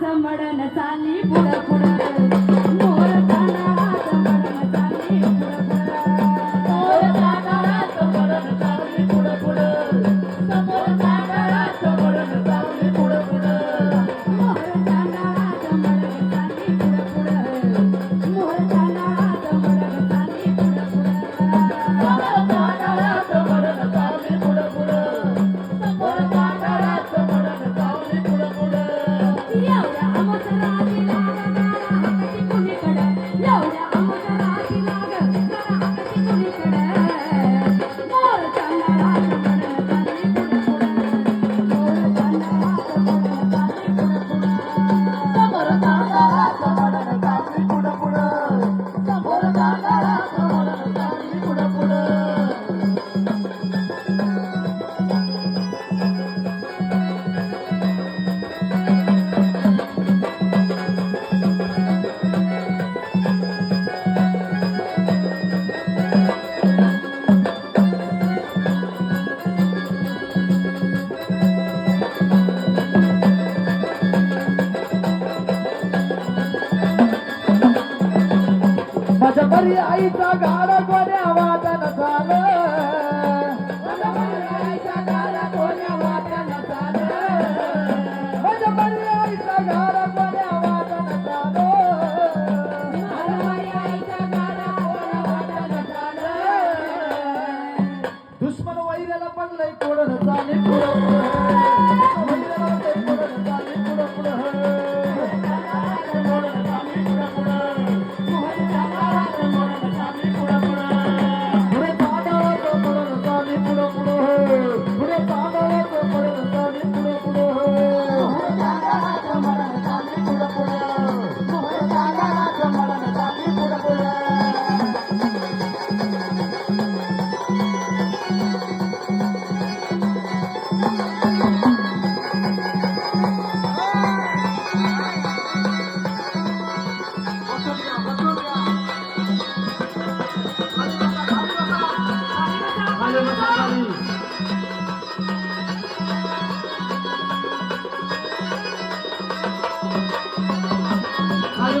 चमडन चाली पुढं पुढं. कशबरी आईचा गाडा कोण्या वादन झालं. आईचा गाडा कोण्या वादन झालं. कशबरी आईचा गाडा कोण्या वादन झालं आईचा गाडा कोण्या वादन झालं. दुश्मन वैराला पडलंय कोडर चाले पुढं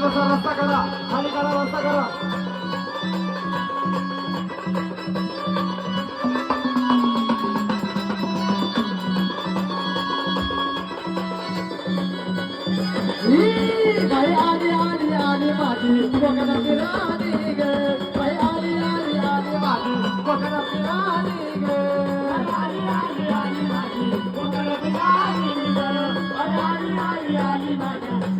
कसा रस्ता करा. खाली करा रस्ता करा. गाई आली आली आली माझी कोकणाची राणी ग. गाई आली आली आली माझी कोकणाची राणी ग. आली आली आली माझी कोकणाची राणी ग. आली आली आली माझी